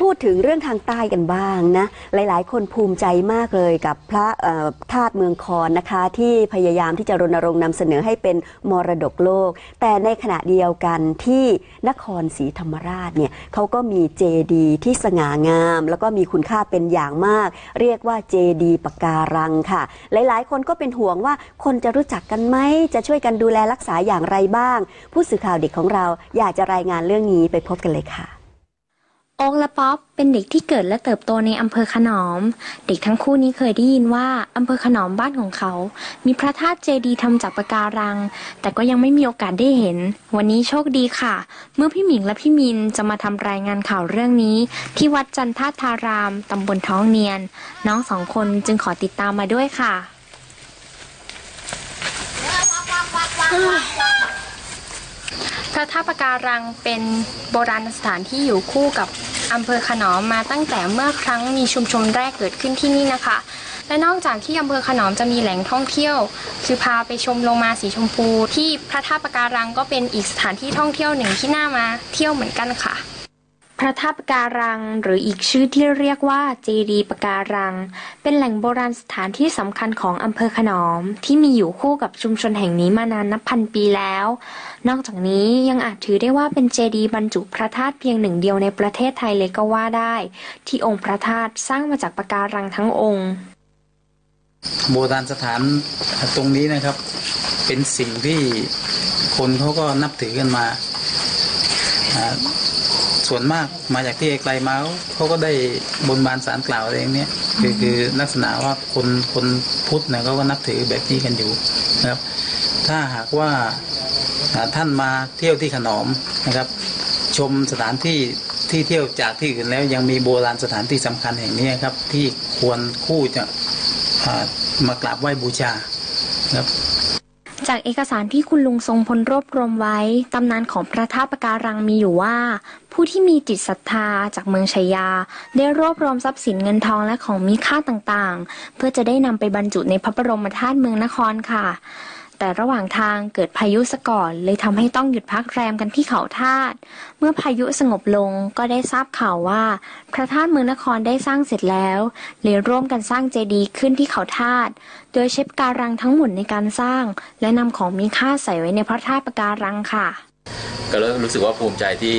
พูดถึงเรื่องทางใต้กันบ้างนะ หลายๆ คนภูมิใจมากเลยกับพระธาตุเมืองคอนนะคะ ที่พยายามที่จะรณรงค์นำเสนอให้เป็นมรดกโลก แต่ในขณะเดียวกันที่นครศรีธรรมราชเนี่ยเขาก็มีเจดีที่สง่างาม แล้วก็มีคุณค่าเป็นอย่างมาก เรียกว่าเจดีปะการังค่ะ หลาย ๆ คนก็เป็นห่วงว่าคนจะรู้จักกันไหมจะช่วยกันดูแลรักษาอย่างไรบ้าง ผู้สื่อข่าวเด็กของเราอยากจะรายงานเรื่องนี้ไปพบกันเลยค่ะ โอ๊กและป๊อปเป็นเด็กที่เกิดและเติบโตในอำเภอขนอม เด็กทั้งคู่นี้เคยได้ยินว่าอำเภอขนอมบ้านของเขา มีพระธาตุเจดีย์ทำจากปะการัง แต่ก็ยังไม่มีโอกาสได้เห็น วันนี้โชคดีค่ะ เมื่อพี่หมิงและพี่มินจะมาทำรายงานข่าวเรื่องนี้ ที่วัดจันทธารามตำบลท้องเนียน น้องสองคนจึงขอติดตามมาด้วยค่ะ พระธาตุปะการังเป็นโบราณสถานที่อยู่คู่กับอำเภอขนอมมาตั้งแต่เมื่อครั้งมีชุมชนแรกเกิดขึ้นที่นี่นะคะ และนอกจากที่อำเภอขนอมจะมีแหล่งท่องเที่ยว คือพาไปชมลงมาสีชมพู ที่พระธาตุปะการังก็เป็นอีกสถานที่ท่องเที่ยวหนึ่งที่น่ามาเที่ยวเหมือนกันค่ะ พระธาตุปะการัง หรืออีกชื่อที่เรียกว่าเจดีย์ปะการัง เป็นแหล่งโบราณสถานที่สำคัญของอำเภอขนอม ที่มีอยู่คู่กับชุมชนแห่งนี้มานานนับพันปีแล้ว นอกจากนี้ยังอาจถือได้ว่าเป็นเจดีย์บรรจุพระธาตุเพียงหนึ่งเดียวในประเทศไทยเลยก็ว่าได้ ที่องค์พระธาตุสร้างมาจากปะการังทั้งองค์ โบราณสถานตรงนี้นะครับ เป็นสิ่งที่คนเขาก็นับถือกันมา ส่วนมากมาจากที่ไกลมาเขาก็ได้บนบานสารกล่าวอะไรอย่างเนี้ยคือคือลักษณะว่าคนคนพุทธเนี่ยเขาก็นับถือแบบนี้กันอยู่นะครับ ถ้าหากว่าท่านมาเที่ยวที่ขนอมนะครับ ชมสถานที่ที่เที่ยวจากที่อื่นแล้วยังมีโบราณสถานที่สำคัญแห่งนี้ครับ ที่ควรคู่จะมากราบไหว้บูชานะครับ จากเอกสารที่คุณลุงทรงพลรวบรวมไว้ ตำนานของพระธาตุปะการังมีอยู่ว่า ผู้ที่มีจิตศรัทธาจากเมืองชายา ได้รวบรวมทรัพย์สินเงินทองและของมีค่าต่างๆ เพื่อจะได้นำไปบรรจุในพระบรมธาตุเมืองนครค่ะ แต่ระหว่างทางเกิดพายุซะก่อน เลยทำให้ต้องหยุดพักแรมกันที่เขาธาตุเมื่อพายุสงบลงก็ได้ทราบข่าวว่า พระธาตุเมืองนครได้สร้างเสร็จแล้วเลยร่วมกันสร้างเจดีย์ขึ้นที่เขาธาตุโดยใช้ปะการังทั้งหมดในการสร้าง และนำของมีค่าใส่ไว้ในพระธาตุปะการังค่ะ ก็เลยรู้สึกว่าภูมิใจที่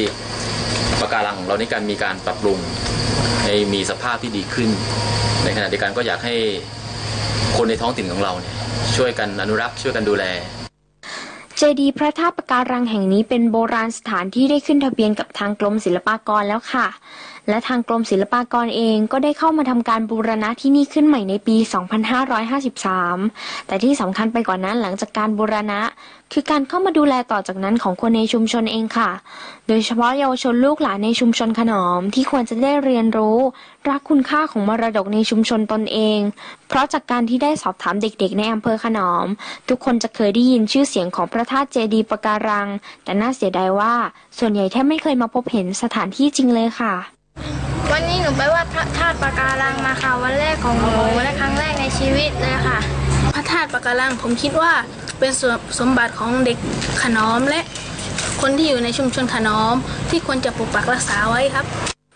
ปะการังของเรานี่การมีการปรับปรุงให้มีสภาพที่ดีขึ้น ในขณะเดียวกันก็อยากให้คนในท้องถิ่นของเราเนี่ย ช่วยกันอนุรักษ์ช่วยกันดูแล เจดีย์พระธาตุปะการังแห่งนี้เป็นโบราณสถานที่ได้ขึ้นทะเบียนกับทางกรมศิลปากรแล้วค่ะ และทางกรมศิลปากรเองก็ได้เข้ามาทำการบูรณะที่นี่ขึ้นใหม่ในปี 2553 แต่ที่สำคัญไปกว่านั้นหลังจากการบูรณะ คือการเข้ามาดูแลต่อจากนั้นของคนในชุมชนเองค่ะ โดยเฉพาะเยาวชนลูกหลานในชุมชนขนอมที่ควรจะได้เรียนรู้ รักคุณค่าของมรดกในชุมชนตนเอง เพราะจากการที่ได้สอบถามเด็กๆ ในอำเภอขนอม ทุกคนจะเคยได้ยินชื่อเสียงของพระธาตุเจดีย์ปะการัง แต่น่าเสียดายว่า ส่วนใหญ่แทบไม่เคยมาพบเห็นสถานที่จริงเลยค่ะ วันนี้หนูไปไหว่าพระธาตุปะการังมาค่ะวันแรกของหนูและครั้งแรกในชีวิตเลยค่ะ พระธาตุปะการังผมคิดว่าเป็นส่วนสมบัติของเด็กขนอมและคนที่อยู่ในชุมชนขนอม ที่ควรจะปกปักรักษาไว้ครับ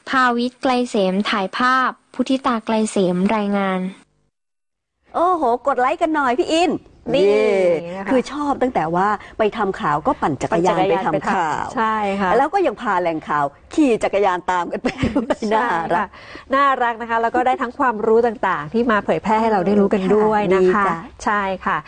ภาวิทย์ไกลเสมถ่ายภาพ พุทธิตาไกลเสมรายงาน โอ้โห กดไลค์กันหน่อยพี่อิน นี่นะคะคือชอบตั้งแต่ว่าไปทำข่าวก็ปั่นจักรยานไปทำข่าว ใช่ค่ะแล้วก็ยังพาแหล่งข่าว ขี่จักรยานตามกันไปด้วยน่าใช่รัค่ะกน่ารักนะคะ แล้วก็ได้ทั้งความรู้ต่างๆ ที่มาเผยแพร่ให้เราได้รู้กันด้วยนะคะดีจ้ะ ใช่ค่ะ